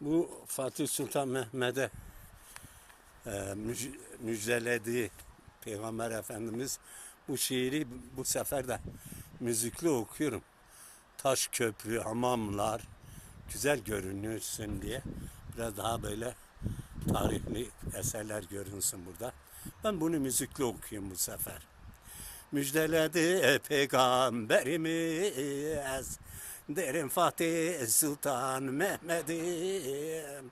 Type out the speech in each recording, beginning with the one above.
Bu Fatih Sultan Mehmet'e e, müj- müjdelediği Peygamber Efendimiz bu şiiri bu sefer de müzikli okuyorum. Taş köprü, hamamlar güzel görünürsün diye biraz daha böyle tarihli eserler görünsün burada. Ben bunu müzikli okuyayım bu sefer. Müjdeledi peygamberimiz Derin Fatih Sultan Mehmet'im.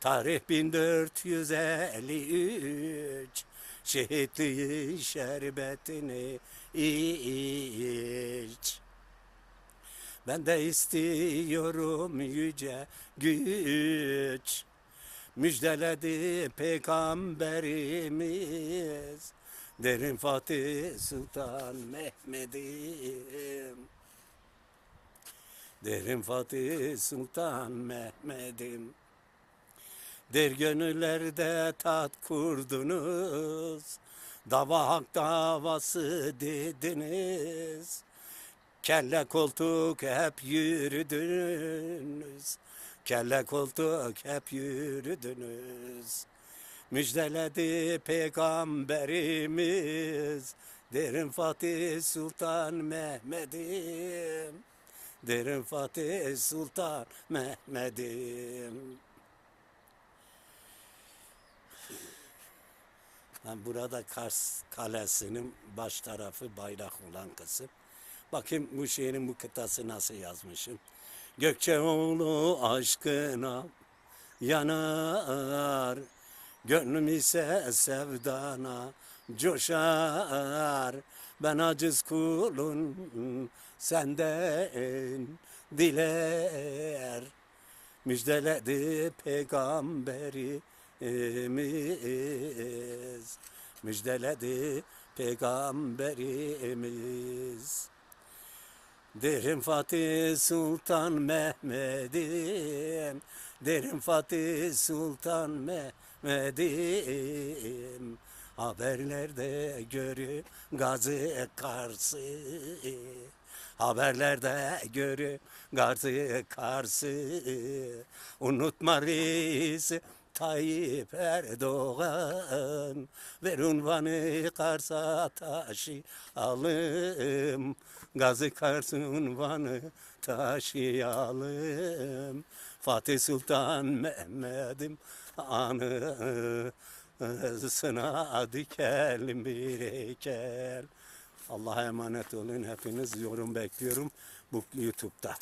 Tarih 1453 Şehitliği şerbetini iç. Ben de istiyorum yüce güç. Müjdeledi peygamberimiz. Derin Fatih Sultan Mehmet'im Derin Fatih Sultan Mehmet'im. Der gönüllerde tat kurdunuz. Dava hak davası dediniz. Kelle koltuk hep yürüdünüz. Kelle koltuk hep yürüdünüz. Müjdeledi peygamberimiz. Derin Fatih Sultan Mehmet'im Derin Fatih Sultan Mehmet'im Ha, Burada Kars Kalesi'nin baş tarafı bayrak olan kısım. Bakayım bu şiirin bu kıtası nasıl yazmışım. Gökçeoğlu aşkına yanar. Gönlüm ise sevdana coşar. Ben aciz kulun senden diler. Müjdeledi peygamberimiz. Müjdeledi peygamberimiz. Derin Fatih Sultan Mehmet'im Derin Fatih Sultan Mehmet'im Haberlerde görü Gazi Kars'ı Haberlerde görü Gazi Kars'ı Unutma reisi Tayyip Erdoğan. Ver unvanı Kars'a taşıyalım Gazi Kars unvanı taşıyalım Fatih Sultan Mehmet'im anısına dikelim bir heykel Allah'a emanet olun hepiniz yorum bekliyorum bu YouTube'da.